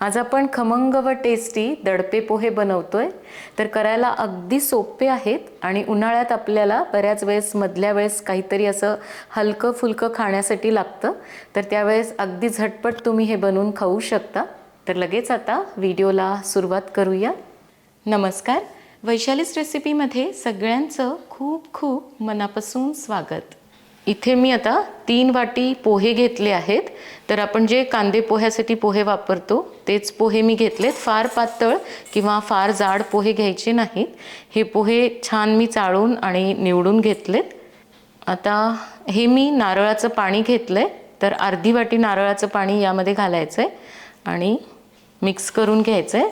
आज आपण खमंग व टेस्टी दडपे पोहे बनवतोय. तर करायला अगदी सोपे आहेत आणि उन्हाळ्यात आपल्याला बऱ्याच वेळेस मधल्या वेळेस काहीतरी असं हलकं फुलकं खाण्यासाठी लागतं. तर त्यावेळेस अगदी झटपट तुम्ही हे बनवून खाऊ शकता. तर लगेच आता व्हिडिओला सुरुवात करूया. नमस्कार. वैशालीस रेसिपीमध्ये सगळ्यांचं खूप खूप मनापासून स्वागत. इथे मी आता तीन वाटी पोहे घेतले आहेत. तर आपण जे कांदे पोह्यासाठी पोहे वापरतो तेच पोहे मी घेतलेत. फार पातळ किंवा फार जाड पोहे घ्यायचे नाहीत. हे पोहे छान मी चाळून आणि निवडून घेतलेत. आता हे मी नारळाचं पाणी घेतलं आहे तर अर्धी वाटी नारळाचं पाणी यामध्ये घालायचं आहे आणि मिक्स करून घ्यायचं आहे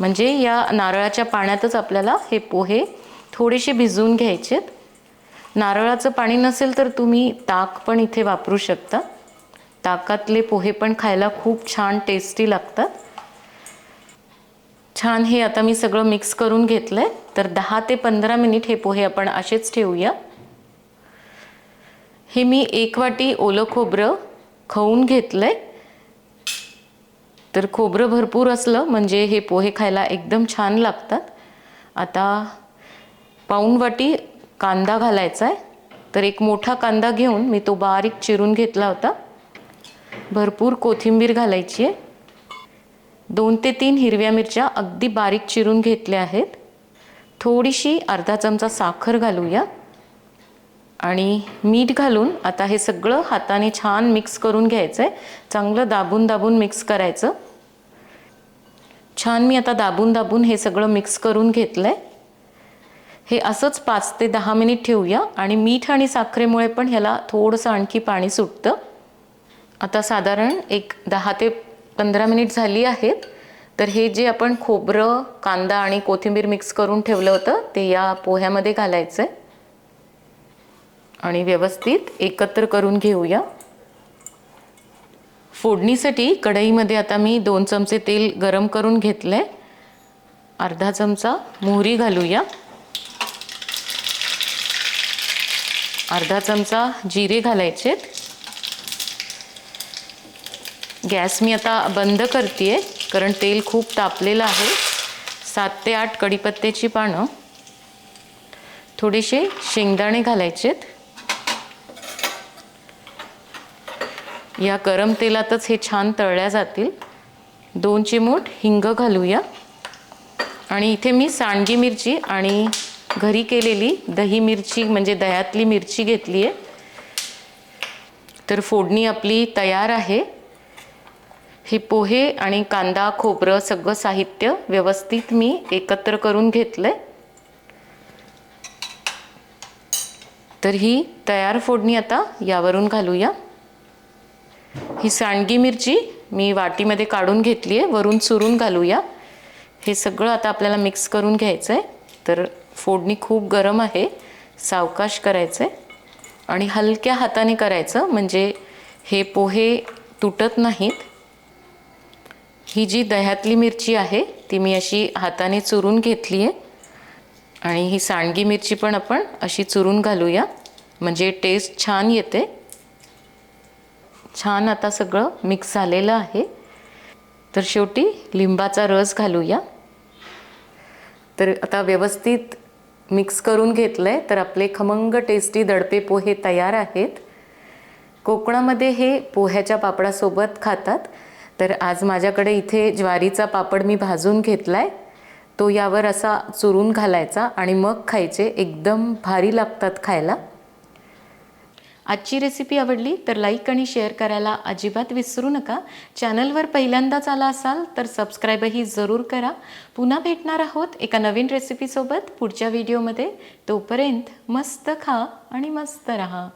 म्हणजे या नारळाच्या पाण्यातच आपल्याला हे पोहे थोडेसे भिजवून घ्यायचेत. नारळाचं पाणी नसेल तर तुम्ही ताक पण इथे वापरू शकता. ताकातले पोहे पण खायला खूप छान टेस्टी लागतात. छान हे आता मी सगळं मिक्स करून घेतलं आहे तर दहा ते पंधरा मिनिट हे पोहे आपण असेच ठेवूया. हे मी एक वाटी ओलं खोबरं खवून घेतलं आहे तर खोबरं भरपूर असलं म्हणजे हे पोहे खायला एकदम छान लागतात. आता पाऊण वाटी कांदा घालायचा आहे तर एक मोठा कांदा घेऊन मी तो बारीक चिरून घेतला होता. भरपूर कोथिंबीर घालायची आहे. दोन ते तीन हिरव्या मिरच्या अगदी बारीक चिरून घेतल्या आहेत. थोडीशी अर्धा चमचा साखर घालूया. आणि मीठ घालून आता हे सगळं हाताने छान मिक्स करून घ्यायचं आहे चांगलं दाबून दाबून मिक्स करायचं. छान मी आता दाबून दाबून हे सगळं मिक्स करून घेतलं आहे हे असंच पाच ते दहा मिनिट ठेवूया आणि मीठ आणि साखरेमुळे पण ह्याला थोडंसं आणखी पाणी सुटतं. आता साधारण एक दहा ते पंधरा मिनिट झाली आहेत. तर हे जे आपण खोबरं कांदा आणि कोथिंबीर मिक्स करून ठेवलं होतं ते या पोह्यामध्ये घालायचं आहे आणि व्यवस्थित एकत्र करून घेऊया. फोडणीसाठी कढईमध्ये आता मी दोन चमचे तेल गरम करून घेतलं आहे अर्धा चमचा मोहरी घालूया. अर्धा चमचा जिरे घालायचेत गॅस मी आता बंद करते कारण तेल खूप तापलेलं आहे. सात ते आठ कढीपत्त्याची पानं. थोडेसे शेंगदाणे घालायचेत या गरम तेलातच हे छान तळल्या जातील. दोन चिमूट हिंग घालूया. आणि इथे मी सांडगी मिरची आणि घरी केलेली दही मिरची म्हणजे दह्यातली मिरची घेतली आहे. तर फोडणी आपली तयार आहे. हे पोहे आणि कांदा खोबरं सगळं साहित्य व्यवस्थित मी एकत्र करून घेतलं आहे तर ही तयार फोडणी आता यावरून घालूया. ही सांडगी मिरची मी वाटीमध्ये काढून घेतली आहे वरून चुरून घालूया. हे सगळं आता आपल्याला मिक्स करून घ्यायचं आहे तर फोडणी खूप गरम आहे सावकाश करायचं आहे आणि हलक्या हाताने करायचं म्हणजे हे पोहे तुटत नाहीत. ही जी दह्यातली मिरची आहे ती मी अशी हाताने चुरून घेतली आहे आणि ही सांडगी मिरची पण आपण अशी चुरून घालूया म्हणजे टेस्ट छान येते. छान आता सगळं मिक्स झालेलं आहे. तर शेवटी लिंबाचा रस घालूया. तर आता व्यवस्थित मिक्स करून घेतलं आहे तर आपले खमंग टेस्टी दडपे पोहे तयार आहेत. कोकणामध्ये हे पोह्याच्या पापडासोबत खातात. तर आज माझ्याकडे इथे ज्वारीचा पापड मी भाजून घेतला आहे तो यावर असा चुरून घालायचा आणि मग खायचे एकदम भारी लागतात खायला. आजची रेसिपी आवडली तर लाईक आणि शेअर करायला अजिबात विसरू नका. चॅनलवर पहिल्यांदाच आला असाल तर सबस्क्राईबही जरूर करा. पुन्हा भेटणार आहोत एका नवीन रेसिपीसोबत पुढच्या व्हिडिओमध्ये तोपर्यंत मस्त खा आणि मस्त रहा.